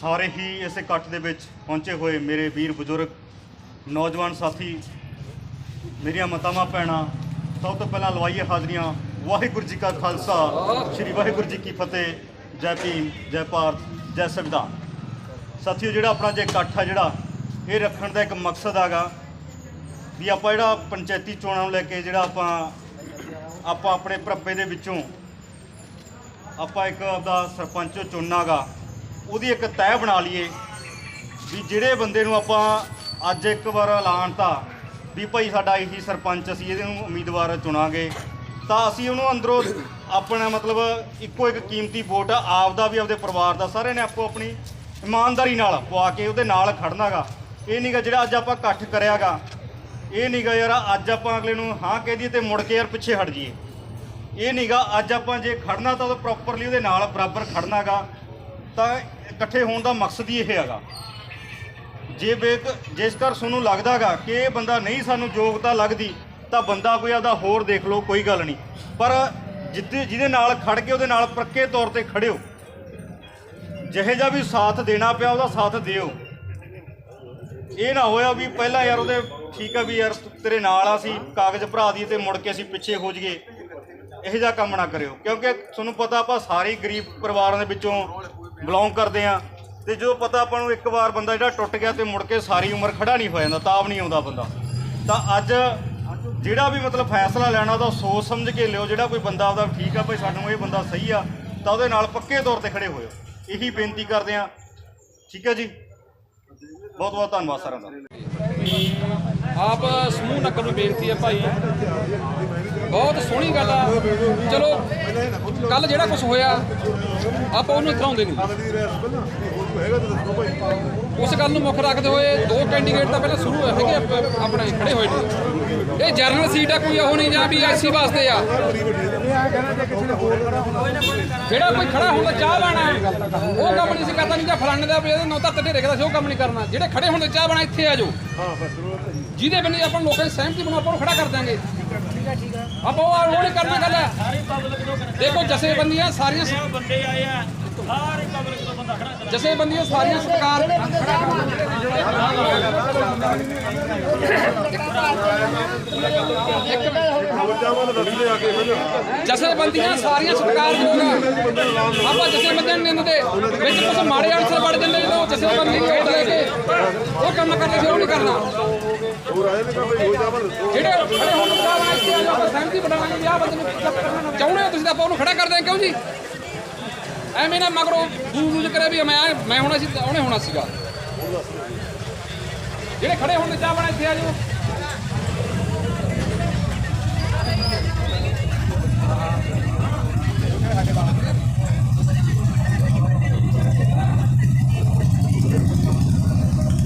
ਸਾਰੇ ਹੀ ਇਸ ਇਕੱਠ ਦੇ ਵਿੱਚ ਪਹੁੰਚੇ ਹੋਏ ਮੇਰੇ ਵੀਰ ਬਜ਼ੁਰਗ, ਨੌਜਵਾਨ ਸਾਥੀ, ਮੇਰੀਆਂ ਮਾਤਾਵਾਂ ਭੈਣਾਂ, ਸਭ ਤੋਂ ਪਹਿਲਾਂ ਲਵਾਈਏ ਹਾਜ਼ਰੀਆਂ। ਵਾਹਿਗੁਰੂ ਜੀ ਕਾ ਖਾਲਸਾ। ਸ੍ਰੀ ਵਾਹਿਗੁਰੂ ਜੀ ਕੀ ਫਤਿਹ। ਜੈ ਭੀਮ, ਜੈ ਭਾਰਤ, ਜੈ ਸੰਵਿਧਾਨ। ਸਾਥੀਓ, ਜਿਹੜਾ ਆਪਣਾ ਜੇ ਇਕੱਠ ਆ ਜਿਹੜਾ, ਇਹ ਰੱਖਣ ਦਾ ਇੱਕ ਮਕਸਦ ਹੈਗਾ ਵੀ ਆਪਾਂ ਜਿਹੜਾ ਪੰਚਾਇਤੀ ਚੋਣਾਂ ਨੂੰ ਲੈ ਕੇ ਜਿਹੜਾ ਆਪਾਂ ਆਪਾਂ ਆਪਣੇ ਭਰਪੇ ਦੇ ਵਿੱਚੋਂ ਆਪਾਂ ਇੱਕ ਆਪਦਾ ਸਰਪੰਚ ਚੁਣਨਾਗਾ ਉਹਦੀ ਇੱਕ ਤੈਅ ਬਣਾ ਲਈਏ ਵੀ ਜਿਹੜੇ ਬੰਦੇ ਨੂੰ ਆਪਾਂ ਅੱਜ ਇੱਕ ਵਾਰ ਐਲਾਨਤਾ ਵੀ ਭਾਈ ਸਾਡਾ ਇਹੀ ਸਰਪੰਚ ਅਸੀਂ ਇਹਦੇ ਨੂੰ ਉਮੀਦਵਾਰ ਚੁਣਾਂਗੇ, ਤਾਂ ਅਸੀਂ ਉਹਨੂੰ ਅੰਦਰੋਂ ਆਪਣਾ ਮਤਲਬ ਇੱਕੋ ਇੱਕ ਕੀਮਤੀ ਵੋਟ ਆਪ ਦਾ ਵੀ ਆਪਦੇ ਪਰਿਵਾਰ ਦਾ ਸਾਰਿਆਂ ਨੇ ਆਪੋ ਆਪਣੀ ਇਮਾਨਦਾਰੀ ਨਾਲ ਪਵਾ ਕੇ ਉਹਦੇ ਨਾਲ ਖੜਨਾਗਾ। ਇਹ ਨਹੀਂਗਾ ਜਿਹੜਾ ਅੱਜ ਆਪਾਂ ਇਕੱਠ ਕਰਿਆਗਾ, ਇਹ ਨਹੀਂਗਾ ਯਾਰ ਅੱਜ ਆਪਾਂ ਅਗਲੇ ਨੂੰ ਹਾਂ ਕਹਿ ਦਈਏ ਤੇ ਮੁੜ ਕੇ ਯਾਰ ਪਿੱਛੇ ਹਟ ਜਾਈਏ। ਇਹ ਨਹੀਂਗਾ ਅੱਜ ਆਪਾਂ ਜੇ ਖੜਨਾ ਤਾਂ ਉਹ ਪ੍ਰੋਪਰਲੀ ਉਹਦੇ ਨਾਲ ਬਰਾਬਰ ਖੜਨਾਗਾ, ਤਾਂ ਇਕੱਠੇ ਹੋਣ ਦਾ ਮਕਸਦ ਹੀ ਇਹ ਹੈਗਾ। ਜੇ ਬੇਕ ਜਿਸ ਕਰ ਤੁਹਾਨੂੰ ਲੱਗਦਾਗਾ ਕਿ ਇਹ ਬੰਦਾ ਨਹੀਂ ਸਾਨੂੰ ਯੋਗਤਾ ਲੱਗਦੀ, ਤਾਂ ਬੰਦਾ ਕੋਈ ਆਪਦਾ ਹੋਰ ਦੇਖ ਲਓ, ਕੋਈ ਗੱਲ ਨਹੀਂ। ਪਰ ਜਿੱਦੇ ਜਿਹਦੇ ਨਾਲ ਖੜ ਕੇ, ਉਹਦੇ ਨਾਲ ਪੱਕੇ ਤੌਰ ਤੇ ਖੜਿਓ। ਜਿਹੇ ਜਿਹਾ ਵੀ ਸਾਥ ਦੇਣਾ ਪਿਆ, ਉਹਦਾ ਸਾਥ ਦਿਓ। ਇਹ ਨਾ ਹੋਇਆ ਵੀ ਪਹਿਲਾਂ ਯਾਰ ਉਹਦੇ ਠੀਕ ਆ ਵੀ ਯਾਰ ਤੇਰੇ ਨਾਲ ਆ ਸੀ ਕਾਗਜ਼ ਭਰਾ ਦੀ ਤੇ ਮੁੜ ਕੇ ਅਸੀਂ ਪਿੱਛੇ ਹੋ ਜਾਈਏ। ਇਹੋ ਜਿਹਾ ਕੰਮ ਨਾ ਕਰਿਓ, ਕਿਉਂਕਿ ਤੁਹਾਨੂੰ ਪਤਾ ਆਪਾਂ ਸਾਰੇ ਗਰੀਬ ਪਰਿਵਾਰਾਂ ਦੇ ਵਿੱਚੋਂ ਬਿਲੋਂਗ ਕਰਦੇ ਆ। ਤੇ ਜਦੋਂ ਪਤਾ ਆਪਾਂ ਨੂੰ ਇੱਕ ਵਾਰ ਬੰਦਾ ਜਿਹੜਾ ਟੁੱਟ ਗਿਆ ਤੇ ਮੁੜ ਕੇ ਸਾਰੀ ਉਮਰ ਖੜਾ ਨਹੀਂ ਹੋ ਜਾਂਦਾ ਤਾਬ ਨਹੀਂ ਆਉਂਦਾ ਬੰਦਾ। ਤਾਂ ਅੱਜ ਜਿਹੜਾ ਵੀ ਮਤਲਬ ਫੈਸਲਾ ਲੈਣਾ, ਉਹਦਾ ਸੋਚ ਸਮਝ ਕੇ ਲਿਓ, ਜਿਹੜਾ ਕੋਈ ਬੰਦਾ ਆਪਦਾ ਠੀਕ ਆ, ਭਾਈ ਸਾਨੂੰ ਇਹ ਬੰਦਾ ਸਹੀ ਆ, ਤਾਂ ਉਹਦੇ ਨਾਲ ਪੱਕੇ ਤੌਰ ਤੇ ਖੜੇ ਹੋਇਓ। ਇਹੀ ਬੇਨਤੀ ਕਰਦੇ ਆ। ਠੀਕ ਹੈ ਜੀ? ਬਹੁਤ ਬਹੁਤ ਧੰਨਵਾਦ ਸਾਰਿਆਂ ਦਾ। ਆਪ ਸਮੂਹ ਨਕਲ ਨੂੰ ਬੇਨਤੀ ਹੈ ਭਾਈ। ਬਹੁਤ ਸੋਹਣੀ ਗੱਲ ਆ। ਚਲੋ ਕੱਲ ਜਿਹੜਾ ਕੁਝ ਹੋਇਆ ਆਪਾਂ ਉਹਨੂੰ ਇਤਰਾਉਂਦੇ ਨਹੀਂ। ਉਸ ਗੱਲ ਨੂੰ ਮੁੱਖ ਰੱਖਦੇ ਹੋਏ ਦੋ ਕੈਂਡੀਡੇਟ ਤਾਂ ਪਹਿਲਾਂ ਸ਼ੁਰੂ ਹੋਏ ਹੈਗੇ ਆਪ- ਆਪਣੇ ਖੜੇ ਹੋਏ ਨੇ। ਇਹ ਜਰਨਲ ਸੀਟ ਆ ਕੋਈ ਉਹ ਨਹੀਂ ਜਾਂ ਵੀ ਐਸੀ ਵਾਸਤੇ ਆ। ਜਿਹੜਾ ਕੋਈ ਖੜਾ ਹੁੰਦਾ ਚਾਹ ਬਾਣਾ ਉਹ ਕੰਮ ਨਹੀਂ ਸੀ ਕਰਦਾ ਨਹੀਂ ਜਾਂ ਫਲਾਣੇ ਦਾ ਵੀ ਇਹਦੇ ਨੌ ਤਾਂ ਢੇਰੇ ਕਰਦਾ ਸੀ ਉਹ ਕੰਮ ਨਹੀਂ ਕਰਨਾ। ਜਿਹੜੇ ਖੜੇ ਹੁੰਦੇ ਚਾਹ ਬਾਣਾ ਇੱਥੇ ਆ ਜਾਓ। ਜਿਹਦੇ ਬੰਦੇ ਆਪਾਂ ਲੋਕਾਂ ਦੀ ਸਹਿਮਤੀ ਬਣਾਓ ਆਪਾਂ ਖੜਾ ਕਰ ਦਾਂਗੇ ਆਪਾਂ ਉਹ ਉਹ ਨਹੀਂ ਕਰਨਾ ਗੱਲ। ਹੈ ਦੇਖੋ ਜਥੇਬੰਦੀਆਂ ਸਾਰੀਆਂ ਬੰਦੇ ਆਏ ਆ। ਸਾਰੇ ਪਬਲਿਕ ਤੋਂ ਬੰਦਾ ਖੜਾ ਕਰ ਜਥੇਬੰਦੀਆਂ ਸਾਰੀਆਂ ਸਰਕਾਰ ਜਥੇਬੰਦੀਆਂ ਸਾਰੀਆਂ ਸਰਕਾਰ ਯੋਗ ਆ। ਆਪਾਂ ਜਥੇਬੰਦੀਆਂ ਨੂੰ ਨਿੰਦਦੇ ਵਿੱਚ ਕੁਝ ਮਾੜੇ ਅਨਸਰ ਵੜ ਜਾਂਦੇ ਜਦੋਂ ਜਥੇਬੰਦੀ ਕੋਟ ਲੈ ਕੇ ਉਹ ਕੰਮ ਕਰਦੇ ਸੀ ਉਹ ਨਹੀਂ ਕਰਨਾ। ਜਿਹੜੇ ਖੜੇ ਹੋਣ ਨੂੰ ਚਾਹ ਬਣਾ ਆਪਾਂ ਸਹਿਮਤੀ ਬਣਾਵਾਂਗੇ, ਵੀ ਆਹ ਬੰਦੇ ਨੂੰ ਚਾਹੁੰਦੇ ਹੋ ਤੁਸੀਂ ਤਾਂ ਆਪਾਂ ਉਹਨੂੰ ਖੜਾ ਕਰਦੇ ਹਾਂ ਕਿਉਂ ਜੀ? ਐਵੇਂ ਨਾ ਮਗਰੋਂ ਦੂਰ ਦੂਰ ਵੀ ਮੈਂ ਮੈਂ ਹੋਣਾ ਸੀ ਉਹਨੇ ਹੋਣਾ ਸੀਗਾ। ਜਿਹੜੇ ਖੜੇ ਹੋਣ ਦੇ ਚਾਹ ਬਣਾ ਇੱਥੇ ਆ ਜਾਓ।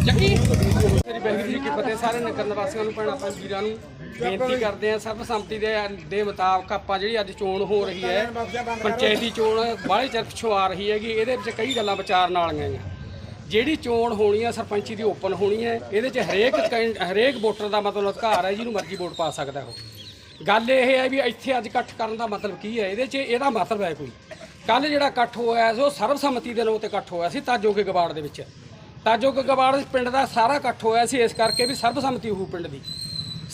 ਜੱਗੀ ਸ੍ਰੀ ਵਾਹਿਗੁਰੂ ਜੀ ਕੀ ਫਤਿਹ ਸਾਰੇ ਨਗਰ ਨਿਵਾਸੀਆਂ ਨੂੰ ਭੈਣਾਂ ਭਾਈ ਵੀਰਾਂ ਨੂੰ ਬੇਨਤੀ ਕਰਦੇ ਆ ਸਰਬਸੰਮਤੀ ਦੇ ਦੇ ਮੁਤਾਬਕ ਆਪਾਂ ਜਿਹੜੀ ਅੱਜ ਚੋਣ ਹੋ ਰਹੀ ਹੈ ਪੰਚਾਇਤੀ ਚੋਣ ਬਾਹਲੇ ਚਿਰ ਪਿਛੋਂ ਆ ਰਹੀ ਹੈਗੀ ਇਹਦੇ ਵਿੱਚ ਕਈ ਗੱਲਾਂ ਵਿਚਾਰਨ ਵਾਲੀਆਂ ਆ ਜਿਹੜੀ ਚੋਣ ਹੋਣੀ ਹੈ ਸਰਪੰਚੀ ਦੀ ਓਪਨ ਹੋਣੀ ਹੈ ਇਹਦੇ 'ਚ ਹਰੇਕ ਹਰੇਕ ਵੋਟਰ ਦਾ ਮਤਲਬ ਅਧਿਕਾਰ ਹੈ ਜਿਹਨੂੰ ਮਰਜ਼ੀ ਵੋਟ ਪਾ ਸਕਦਾ ਉਹ। ਗੱਲ ਇਹ ਹੈ ਵੀ ਇੱਥੇ ਅੱਜ ਇਕੱਠ ਕਰਨ ਦਾ ਮਤਲਬ ਕੀ ਹੈ ਇਹਦੇ 'ਚ ਇਹਦਾ ਮਤਲਬ ਹੈ ਕੋਈ। ਕੱਲ ਜਿਹੜਾ ਇਕੱਠ ਹੋਇਆ ਸੀ ਉਹ ਸਰਬਸੰਮਤੀ ਦੇ ਨਾਂ ਤੇ ਇਕੱਠ ਹੋਇਆ ਸੀ ਤਾਜੋ ਕੇ ਗਵਾੜ ਦੇ ਵਿੱਚ। ਤਾਜੋ ਕੇ ਗਵਾੜ ਪਿੰਡ ਦਾ ਸਾਰਾ ਇਕੱਠ ਹੋਇਆ ਸੀ ਇਸ ਕਰਕੇ ਵੀ ਸਰਬਸੰਮਤੀ ਹੋਊ ਪਿੰਡ ਦੀ।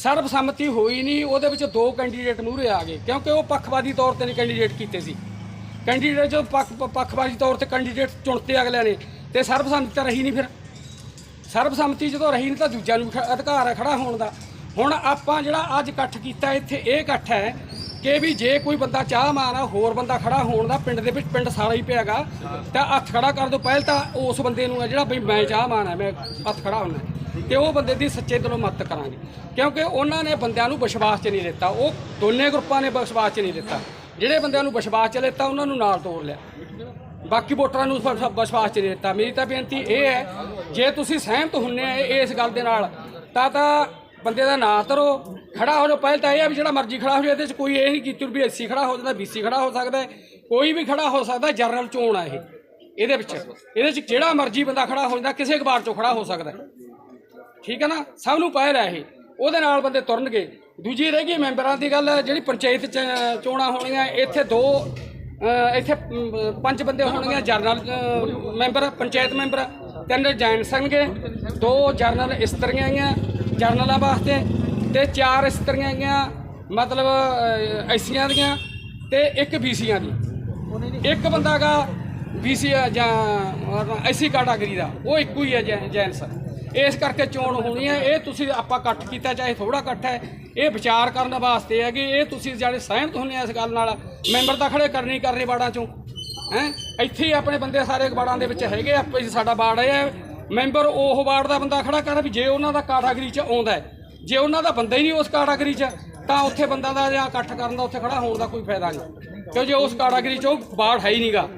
ਸਰਬਸੰਮਤੀ ਹੋਈ ਨਹੀਂ, ਉਹਦੇ ਵਿੱਚ ਦੋ ਕੈਂਡੀਡੇਟ ਮੂਹਰੇ ਆ ਗਏ, ਕਿਉਂਕਿ ਉਹ ਪੱਖਵਾਦੀ ਤੌਰ ਤੇ ਨਹੀਂ ਕੈਂਡੀਡੇਟ ਕੀਤੇ ਸੀ। ਕੈਂਡੀਡੇਟ ਜੋ ਪੱਖ, ਪੱਖਵਾਦੀ ਤੌਰ ਤੇ ਕੈਂਡੀਡੇਟ ਚੁਣਤੇ ਅਗਲਿਆਂ ਨੇ, ਤੇ ਸਰਬਸੰਮਤੀ ਤਾਂ ਰਹੀ ਨਹੀਂ ਫਿਰ। ਸਰਬਸੰਮਤੀ ਜਦੋਂ ਰਹੀ ਨਹੀਂ ਤਾਂ ਦੂਜਿਆਂ ਨੂੰ ਖ- ਅਧਿਕਾਰ ਹੈ ਖੜਾ ਹੋਣ ਦਾ। ਹੁਣ ਆਪਾਂ ਜਿਹੜਾ ਅੱਜ ਇਕੱਠ ਕੀਤਾ, ਇੱਥੇ ਇਹ ਇਕੱਠ ਹੈ ਕਿ ਵੀ ਜੇ ਕੋਈ ਬੰਦਾ ਚਾਹ ਮਾਨਾ ਹੋਰ ਬੰਦਾ ਖੜਾ ਹੋਣ ਦਾ, ਪਿੰਡ ਦੇ ਵਿੱਚ ਪਿੰਡ ਸਾਰਾ ਹੀ ਪਿਆਗਾ, ਤਾਂ ਹੱਥ ਖੜਾ ਕਰ ਦੋ ਪਹਿਲ ਤਾਂ ਉਸ ਬੰਦੇ ਨੂੰ ਹੈ ਜਿਹੜਾ ਵੀ ਮੈਂ ਚਾਹ ਮਾਨਾ ਮੈਂ ਹੱਥ ਖੜਾ ਹੋਣਾ ਤੇ ਉਹ ਬੰਦੇ ਦੀ ਸੱਚੇ ਦਿਲੋਂ ਮਦਦ ਕਰਾਂਗੇ। ਕਿਉਂਕਿ ਉਹਨਾਂ ਨੇ ਬੰਦਿਆਂ ਨੂੰ ਵਿਸ਼ਵਾਸ 'ਚ ਨਹੀਂ ਦਿੱਤਾ ਉਹ ਦੋਨੇ ਗਰੁੱਪਾਂ ਨੇ ਵਿਸ਼ਵਾਸ 'ਚ ਨਹੀਂ ਦਿੱਤਾ ਜਿਹੜੇ ਬੰਦਿਆਂ ਨੂੰ ਵਿਸ਼ਵਾਸ 'ਚ ਲਿੱਤਾ, ਉਹਨਾਂ ਨੂੰ ਨਾਲ ਤੋੜ ਲਿਆ। ਬਾਕੀ ਵੋਟਰਾਂ ਨੂੰ ਵਿਸ਼ਵਾਸ 'ਚ ਨਹੀਂ ਦਿੱਤਾ ਮੇਰੀ ਤਾਂ ਬੇਨਤੀ ਇਹ ਹੈ, ਜੇ ਤੁਸੀਂ ਸਹਿਮਤ ਹੁੰਨੇ ਆ ਇਸ ਗੱਲ ਦੇ ਨਾਲ, ਤਾਂ ਤਾਂ ਬੰਦੇ ਦਾ ਨਾਂ ਧਰੋ। ਖੜਾ ਹੋ ਜਾਓ। ਪਹਿਲ ਤਾਂ ਇਹ ਹੈ ਵੀ ਜਿਹੜਾ ਮਰਜ਼ੀ ਖੜਾ ਹੋ ਜਾਵੇ ਇਹਦੇ 'ਚ ਕੋਈ ਇਹ ਨਹੀਂ ਕੀਤੀ ਵੀ ਐਸਸੀ ਖੜਾ ਹੋ ਜਾਂਦਾ ਬੀਸੀ ਖੜਾ ਹੋ ਸਕਦਾ ਕੋਈ ਵੀ ਖੜਾ ਹੋ ਸਕਦਾ ਜਨਰਲ ਚੋਣ ਆ ਇਹ। ਇਹਦੇ ਵਿੱਚ। ਇਹਦੇ 'ਚ ਜਿਹੜਾ ਮਰਜ਼ੀ ਬੰਦਾ ਖੜਾ ਹੋ ਜਾਂਦਾ, ਕਿਸੇ ਅਖਬਾਰ 'ਚੋਂ ਖੜਾ ਹੋ ਸਕਦਾ ਠੀਕ ਹੈ ਨਾ? ਸਭ ਨੂੰ ਪਹਿਲ ਹੈ ਇਹ। ਉਹਦੇ ਨਾਲ ਬੰਦੇ ਤੁਰਨਗੇ। ਦੂਜੀ ਰਹਿ ਗਈ ਮੈਂਬਰਾਂ ਦੀ ਗੱਲ ਜਿਹੜੀ ਪੰਚਾਇਤ ਚ ਚੋਣਾਂ ਹੋਣੀਆਂ ਇੱਥੇ ਦੋ ਇੱਥੇ ਪੰਜ ਬੰਦੇ ਹੋਣਗੇ ਜਰਨਲ ਮੈਂਬਰ ਪੰਚਾਇਤ ਮੈਂਬਰ ਤਿੰਨ ਜੈਂਟਸ ਹੋਣਗੇ ਦੋ ਜਰਨਲ ਇਸਤਰੀਆਂ ਹੈਗੀਆਂ ਜਰਨਲਾਂ ਵਾਸਤੇ ਤੇ ਚਾਰ ਇਸਤਰੀਆਂ ਹੈਗੀਆਂ ਮਤਲਬ ਅਹ, ਐਸੀਆਂ ਦੀਆਂ ਤੇ ਇੱਕ ਬੀਸੀਆਂ ਦੀ। ਇੱਕ ਬੰਦਾ ਗਾ ਬੀਸੀ ਜਾਂ ਐਸੀ ਕੈਟਾਗਰੀ ਦਾ। ਉਹ ਇੱਕੋ ਹੀ ਹੈ ਜੈ- ਜੈਂਟਸ ਇਸ ਕਰਕੇ ਚੋਣ ਹੋਣੀ ਹੈ। ਇਹ ਤੁਸੀਂ ਆਪਾਂ ਇਕੱਠ ਕੀਤਾ, ਚਾਹੇ ਥੋੜਾ ਇਕੱਠ ਹੈ। ਇਹ ਵਿਚਾਰ ਕਰਨ ਵਾਸਤੇ ਹੈ ਕਿ ਇਹ ਤੁਸੀਂ ਜਿਹੜੇ ਸਹਿਮਤ ਹੁੰਦੇ ਆ ਇਸ ਗੱਲ ਨਾਲ। ਮੈਂਬਰ ਤਾਂ ਖੜੇ ਕਰਨੀ ਕਰਨੀ ਬਾੜਾਂ ਚੋਂ। ਹੈ? ਇੱਥੇ ਹੀ ਆਪਣੇ ਬੰਦੇ ਸਾਰੇ ਬਾੜਾਂ ਦੇ ਵਿੱਚ ਹੈਗੇ ਆ। ਵੀ ਸਾਡਾ ਬਾੜ ਹੈ। ਮੈਂਬਰ ਉਹ ਬਾੜ ਦਾ ਬੰਦਾ ਖੜਾ ਕਰ ਵੀ ਜੇ ਉਹਨਾਂ ਦਾ ਕਾਟਾਗਰੀ 'ਚ ਆਉਂਦਾ ਜੇ ਉਹਨਾਂ ਦਾ ਬੰਦਾ ਹੀ ਨਹੀਂ ਉਸ ਕੈਟਾਗਰੀ 'ਚ, ਤਾਂ ਉੱਥੇ ਬੰਦਾ ਦਾ ਜਾਂ ਇਕੱਠ ਕਰਨ ਦਾ ਉੱਥੇ ਖੜਾ ਹੋਣ ਦਾ ਕੋਈ ਫਾਇਦਾ ਨਹੀਂ। ਕਿਉਂ ਜੇ ਉਸ ਕੈਟਾਗਰੀ 'ਚ ਉਹ ਬਾੜ ਹੈ ਹੀ ਨਹੀਂਗਾ।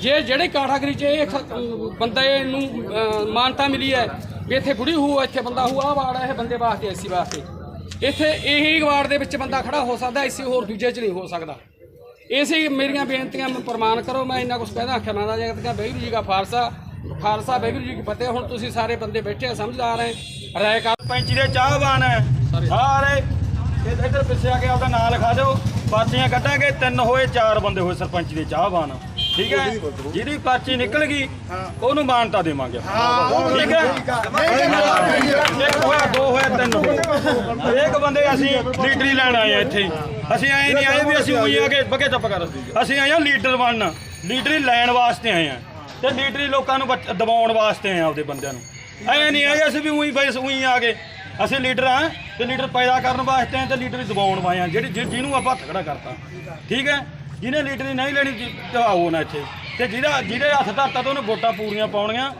ਜੇ ਜਿਹੜੇ ਕੈਟਾਗਰੀ 'ਚ ਇਹ ਬੰਦੇ ਨੂੰ ਮਾਨਤਾ ਮਿਲੀ ਹੈ ਵੀ ਇੱਥੇ ਬੁੜੀ ਹੋ ਇੱਥੇ ਬੰਦਾ ਹੋ ਆਹ ਵਾਰਡ ਹੈ ਇਹ ਬੰਦੇ ਵਾਸਤੇ ਐਸੀ ਵਾਸਤੇ। ਇੱਥੇ ਇਹੀ ਵਾਰਡ ਦੇ ਵਿੱਚ ਬੰਦਾ ਖੜਾ ਹੋ ਸਕਦਾ ਐਸੀ ਹੋਰ ਦੂਜੇ 'ਚ ਨਹੀਂ ਹੋ ਸਕਦਾ। ਇਸੇ ਮੇਰੀਆਂ ਬੇਨਤੀਆਂ ਨੂੰ ਪ੍ਰਮਾਣ ਕਰੋ ਮੈਂ ਇੰਨਾ ਕੁਝ ਕਹਿਦਾ ਦਾ ਜਗਤ ਦਾ ਵਾਹਿਗੁਰੂ ਜੀ ਦਾ ਖਾਲਸਾ ਖਾਲਸਾ ਵਾਹਿਗੁਰੂ ਜੀ ਕੀ ਫਤਿਹ। ਹੁਣ ਤੁਸੀਂ ਸਾਰੇ ਬੰਦੇ ਬੈਠੇ ਆ ਸਮਝਦਾਰ ਹੈ ਰਾਏ ਕਰ। ਸਰਪੰਚੀ ਦੇ ਚਾਹਵਾਨ ਹੈ ਸਾਰੇ। ਇੱਧਰ ਪਿੱਛੇ ਆ ਕੇ ਆਪਦਾ ਨਾਂ ਲਿਖਾ ਦਿਓ। ਪਰਚੀਆਂ ਕੱਢਾਂਗੇ ਤਿੰਨ ਹੋਏ ਚਾਰ ਬੰਦੇ ਹੋਏ ਸਰਪੰਚੀ ਦੇ ਚਾਹਵਾਨ। ਠੀਕ ਹੈ? ਜਿਹਦੀ ਪਰਚੀ ਨਿਕਲ ਗਈ ਉਹਨੂੰ ਮਾਨਤਾ ਦੇਵਾਂਗੇ ਠੀਕ ਹੈ? ਇੱਕ ਹੋਇਆ ਦੋ ਹੋਇਆ ਤਿੰਨ ਹੋਏ। ਇੱਕ ਬੰਦੇ ਅਸੀਂ ਲੀਡਰੀ ਲੈਣ ਆਏ ਆ ਇੱਥੇ ਅਸੀਂ ਆਏ ਨਹੀਂ ਆਏ ਵੀ ਅਸੀਂ ਉਹੀ ਆ ਕੇ ਬਗੇ ਚੁੱਪ ਕਰ ਅਸੀਂ ਆਏ ਆ ਲੀਡਰ ਬਣਨ। ਲੀਡਰੀ ਲੈਣ ਵਾਸਤੇ ਆਏ ਆ। ਤੇ ਲੀਡਰੀ ਲੋਕਾਂ ਨੂੰ ਦਬਾਉਣ ਵਾਸਤੇ ਆਏ ਆ ਆਪਦੇ ਬੰਦਿਆਂ ਨੂੰ। ਐ ਨਹੀਂ ਆਏ ਅਸੀਂ ਵੀ ਉਹੀ ਬਸ ਉਹੀ ਆ ਗਏ ਅਸੀਂ ਲੀਡਰ ਆ ਤੇ ਲੀਡਰ ਪੈਦਾ ਕਰਨ ਵਾਸਤੇ ਆ ਤੇ ਲੀਡਰ ਦਬਾਉਣ ਵਾਏ ਆ। ਜਿਹੜੀ ਜਿਹਨੂੰ ਆਪਾਂ ਖੜਾ ਕਰਤਾ। ਠੀਕ ਹੈ? ਜਿਹਨੇ ਲੀਡਰੀ ਨਹੀਂ ਲੈਣੀ ਜੀ, ਤੇ ਆਓ ਨਾ ਇੱਥੇ। ਤੇ ਜਿਹਦਾ ਜਿਹਦੇ ਹੱਥ ਧਰਤਾ ਤੇ ਉਹਨੂੰ ਵੋਟਾਂ ਪੂਰੀਆਂ ਪਾਉਣੀਆਂ।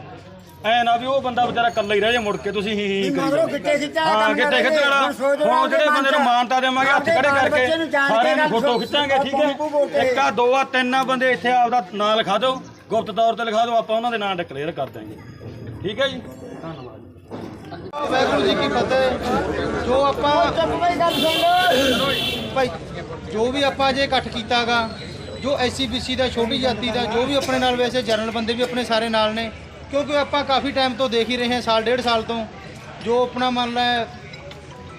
ਐ ਨਾ ਵੀ ਉਹ ਬੰਦਾ ਵਿਚਾਰਾ ਇਕੱਲਾ ਹੀ ਰਹਿ ਜਾ ਮੁੜ ਕੇ ਤੁਸੀਂ ਹੀ ਹੀ ਕਰੀ ਮਗਰੋਂ ਜਾਂਦੇ। ਗਿੱਟੇ ਖਿੱਚਾ ਹਾਂ ਕੰਮ ਗਿੱਟੇ ਕਰਦੇ, ਖਿੱਚਣ ਵਾਲਾ। ਹੁਣ ਸੋਚ ਰਹੇ ਹੁਣ ਜਿਹੜੇ ਬੰਦੇ ਨੂੰ ਮਨ ਚ। ਮਾਨਤਾ ਦੇਵਾਂਗੇ ਹੱਥ ਖੜੇ ਕਰਕੇ ਬੱਚੇ ਨੂੰ ਜਾਣ ਕੇ ਸਾਰਿਆਂ ਨੂੰ ਗੱਲ ਫੋਟੋ ਖਿੱਚਾਂਗੇ ਠੀਕ ਹੈ। ਇੱਕ ਆ ਦੋ ਆ ਤਿੰਨ ਆ ਬੰਦੇ ਇੱਥੇ ਆਪਦਾ ਨਾਂ ਲਿਖਾ ਦਿਓ। ਗੁਪਤ ਤੌਰ ਤੇ ਲਿਖਾ ਦਿਓ ਆਪਾਂ ਉਹਨਾਂ ਦੇ ਨਾਂ ਡਿਕਲੇਅਰ ਕਰ ਦਾਂਗੇ ਠੀਕ ਹੈ ਜੀ? ਵਾਹਿਗੁਰੂ ਜੀ ਕੀ ਫਤਿਹ। ਜੋ ਆਪਾਂ ਚੁੱਪ ਬਈ ਗੱਲ ਸੁਣ ਲਓ। ਭਾਈ, ਜੋ ਵੀ ਆਪਾਂ ਜੇ ਇਕੱਠ ਕੀਤਾਗਾ, ਜੋ ਐਸਸੀਬੀਸੀ ਦਾ, ਛੋਟੀ ਜਾਤੀ ਦਾ, ਜੋ ਵੀ ਆਪਣੇ ਨਾਲ ਵੈਸੇ ਜਰਨਲ ਬੰਦੇ ਵੀ ਆਪਣੇ ਸਾਰੇ ਨਾਲ ਨੇ, ਕਿਉਂਕਿ ਆਪਾਂ ਕਾਫੀ ਟਾਈਮ ਤੋਂ ਦੇਖ ਹੀ ਰਹੇ ਹਾਂ, ਸਾਲ, ਡੇਢ ਸਾਲ ਤੋਂ, ਜੋ ਆਪਣਾ ਮੰਨ ਲੈ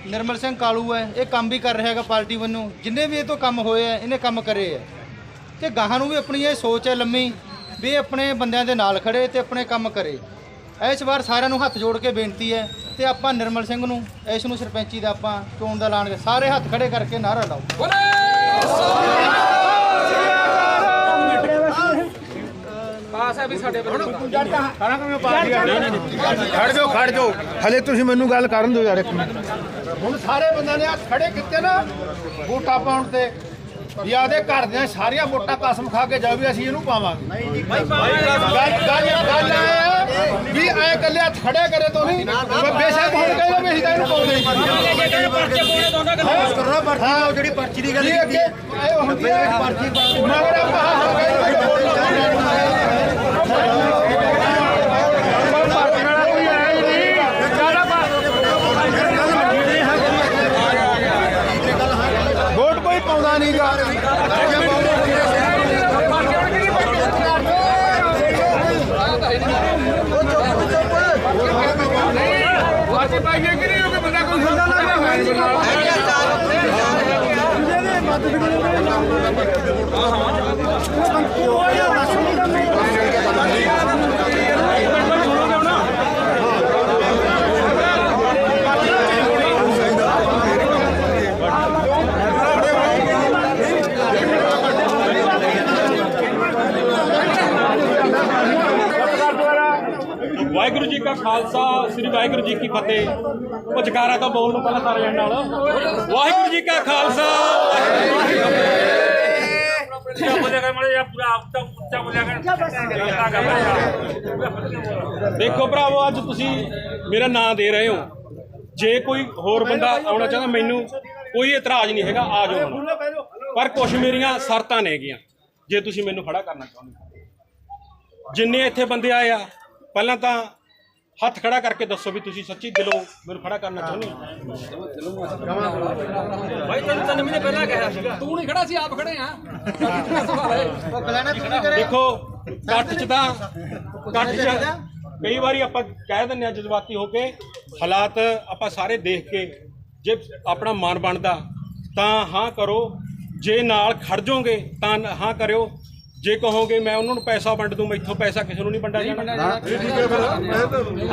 ਨਿਰਮਲ ਸਿੰਘ ਕਾਲੂ ਹੈ, ਇਹ ਕੰਮ ਵੀ ਕਰ ਰਿਹਾ ਹੈਗਾ ਪਾਰਟੀ ਵੱਲੋਂ, ਜਿੰਨੇ ਵੀ ਇਹ ਤੋਂ ਕੰਮ ਹੋਏ ਆ, ਇਹਨੇ ਕੰਮ ਕਰੇ ਆ। ਤੇ ਗਾਹਾਂ ਨੂੰ ਵੀ ਆਪਣੀ ਇਹ ਸੋਚ ਹੈ ਲੰਮੀ, ਵੀ ਇਹ ਆਪਣੇ ਬੰਦਿਆਂ ਦੇ ਨਾਲ ਖੜੇ ਤੇ ਆਪਣੇ ਕੰਮ ਕਰੇ। ਇਸ ਵਾਰ ਸਾਰਿਆਂ ਨੂੰ ਹੱਥ ਜੋੜ ਕੇ ਬੇਨਤੀ ਹੈ ਤੇ ਆਪਾਂ ਨਿਰਮਲ ਸਿੰਘ ਨੂੰ ਇਸ ਨੂੰ ਸਰਪੰਚੀ ਦਾ ਆਪਾਂ ਚੋਣ ਦਾ ਐਲਾਨ ਕਰ ਸਾਰੇ ਹੱਥ ਖੜੇ ਕਰਕੇ ਨਾਰਾ ਲਾਓ। ਪਾਸ ਹੈ ਵੀ ਸਾਡੇ ਬੰਦੇ ਖੜ ਜਾਓ ਖੜ ਜਾਓ। ਹਲੇ ਤੁਸੀਂ ਮੈਨੂੰ ਗੱਲ ਕਰਨ ਦਿਓ ਯਾਰ ਇੱਕ ਮਿੰਟ। ਹੁਣ ਸਾਰੇ ਬੰਦਿਆਂ ਨੇ ਹੱਥ ਖੜੇ ਕੀਤੇ ਨਾ ਵੋਟਾਂ ਪਾਉਣ ਤੇ। ਯਾ ਦੇ ਘਰ ਦੀਆਂ ਸਾਰੀਆਂ ਵੋਟਾਂ ਕਸਮ ਖਾ ਕੇ ਜਾਓ ਵੀ ਅਸੀਂ ਇਹਨੂੰ ਪਾਵਾਂਗੇ। ਗੱਲ ਗੱਲ ਗੱਲ ਇਹ ਵੀ ਐ ਇਕੱਲੇ ਹੱਥ ਖੜੇ ਕਰੇ ਤੁਸੀਂ ਬੇਸ਼ੱਕ ਹੁਣ ਕਹਿੰਦੇ ਵੀ ਅਸੀਂ ਤਾਂ ਇਹਨੂੰ ਪਾਉਂਦੇ ਨਹੀਂ ਪਰਚੀ ਜਿਹੜੀ ਪਰਚੀ ਦੀ ਜੀ ਅੱਗੇ ਇਹ ਹੁੰਦੀ ਹੈ ਪਰਚੀ ਮਗਰ ਆਪਾਂ ਹੱਥ ਹਾਂ ਹਾਂ ਵਾਹਿਗੁਰੂ ਜੀ ਕਾ ਖਾਲਸਾ ਸ੍ਰੀ ਵਾਹਿਗੁਰੂ ਜੀ ਕੀ ਫਤਿਹ। ਉਹ ਜਕਾਰਾ ਤਾਂ ਬੋਲ ਨੂੰ ਪਹਿਲਾਂ ਸਾਰੇ ਜਣ ਨਾਲ। ਵਾਹਿਗੁਰੂ ਜੀ ਕਾ ਖਾਲਸਾ ਦੇਖੋ ਭਰਾਵੋ ਅੱਜ ਤੁਸੀਂ ਮੇਰਾ ਨਾਂ ਦੇ ਰਹੇ ਹੋ। ਜੇ ਕੋਈ ਹੋਰ ਬੰਦਾ ਆਉਣਾ ਚਾਹੁੰਦਾ ਮੈਨੂੰ ਕੋਈ ਇਤਰਾਜ਼ ਨਹੀਂ ਹੈਗਾ ਆ ਜਾਓ। ਪਰ ਕੁਝ ਮੇਰੀਆਂ ਸ਼ਰਤਾਂ ਨੇਗੀਆਂ ਜੇ ਤੁਸੀਂ ਮੈਨੂੰ ਖੜਾ ਕਰਨਾ ਚਾਹੁੰਦੇ ਹੋ। ਜਿੰਨੇ ਇੱਥੇ ਬੰਦੇ ਆਏ ਆ ਪਹਿਲਾਂ ਤਾਂ ਹੱਥ ਖੜਾ ਕਰਕੇ ਦੱਸੋ ਵੀ ਤੁਸੀਂ ਸੱਚੀ ਦਿਲੋਂ ਮੈਨੂੰ ਖੜਾ ਕਰਨਾ ਚਾਹੁੰਦੇ ਹੋ? ਭਾਈ ਤੈਨੂੰ ਤਿੰਨ ਮਹੀਨੇ ਪਹਿਲਾਂ ਕਿਹਾ ਸੀਗਾ। ਤੂੰ ਨਹੀਂ ਖੜਾ ਸੀ ਆਪ ਖੜੇ ਆ ਸਵਾਲ ਹੈ। ਉਹ ਬਲਾਣਾ ਤੂੰ ਨਹੀਂ ਕਰੇ ਦੇਖੋ ਕੱਟ ਚ ਤਾਂ ਕੱਟ ਚ ਕਈ ਵਾਰੀ ਆਪਾਂ ਕਹਿ ਦਿੰਦੇ ਆ ਜਜ਼ਬਾਤੀ ਹੋ ਕੇ ਹਾਲਾਤ ਆਪਾਂ ਸਾਰੇ ਦੇਖ ਕੇ ਜੇ ਆਪਣਾ ਮਨ ਬਣਦਾ ਤਾਂ ਹਾਂ ਕਰੋ ਜੇ ਨਾਲ ਖੜ ਜਾਓਗੇ ਤਾਂ ਹਾਂ ਕਰਿਓ। ਜੇ ਕਹੋਗੇ ਮੈਂ ਉਹਨਾਂ ਨੂੰ ਪੈਸਾ ਵੰਡ ਦੂੰ ਮੈਥੋਂ ਪੈਸਾ ਕਿਸੇ ਨੂੰ ਨਹੀਂ ਵੰਡਿਆ ਜਾਣਾ।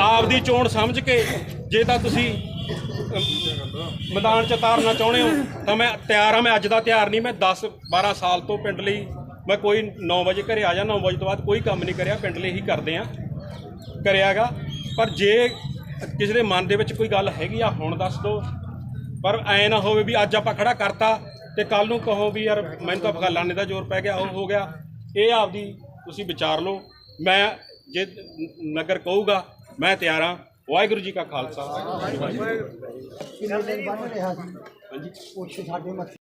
ਆਪਦੀ ਚੋਣ ਸਮਝ ਕੇ ਜੇ ਤਾਂ ਤੁਸੀਂ ਮੈਦਾਨ ਚ ਤਾਰਨਾ ਚਾਹੁੰਦੇ ਹੋ ਤਾਂ ਮੈਂ ਤਿਆਰ ਹਾਂ ਮੈਂ ਅੱਜ ਦਾ ਤਿਆਰ ਨਹੀਂ ਮੈਂ 10 12 ਸਾਲ ਤੋਂ ਪਿੰਡ ਲਈ ਮੈਂ ਕੋਈ 9 ਵਜੇ ਘਰੇ ਆ ਜਾ 9 ਵਜੇ ਤੋਂ ਬਾਅਦ ਕੋਈ ਕੰਮ ਨਹੀਂ ਕਰਿਆ ਪਿੰਡ ਲਈ ਹੀ ਕਰਦੇ ਆ ਕਰਿਆਗਾ। ਪਰ ਜੇ ਕਿਸੇ ਦੇ ਮਨ ਦੇ ਵਿੱਚ ਕੋਈ ਗੱਲ ਹੈਗੀ ਆ ਹੁਣ ਦੱਸ ਦਿਓ ਪਰ ਐ ਨਾ ਹੋਵੇ ਵੀ ਅੱਜ ਆਪਾਂ ਖੜਾ ਕਰਤਾ ਤੇ ਕੱਲ ਨੂੰ ਕਹੋ ਵੀ ਯਾਰ ਮੈਨੂੰ ਤਾਂ ਫਲਾਣੇ ਦਾ ਜ਼ੋਰ ਪੈ ਗਿਆ ਉਹ ਹੋ ਗਿਆ। ਇਹ ਆਪਦੀ ਤੁਸੀਂ ਵਿਚਾਰ ਲਓ। ਮੈਂ ਜੇ ਨਗਰ ਕਹੂਗਾ ਮੈਂ ਤਿਆਰ ਹਾਂ। ਵਾਹਿਗੁਰੂ ਜੀ ਕਾ ਖਾਲਸਾ। ਕਿੰਨੇ ਦਿਨ ਬਣ ਰਿਹਾ ਸੀ ਉੱਥੇ ਸਾਡੇ ਮੱਥੇ।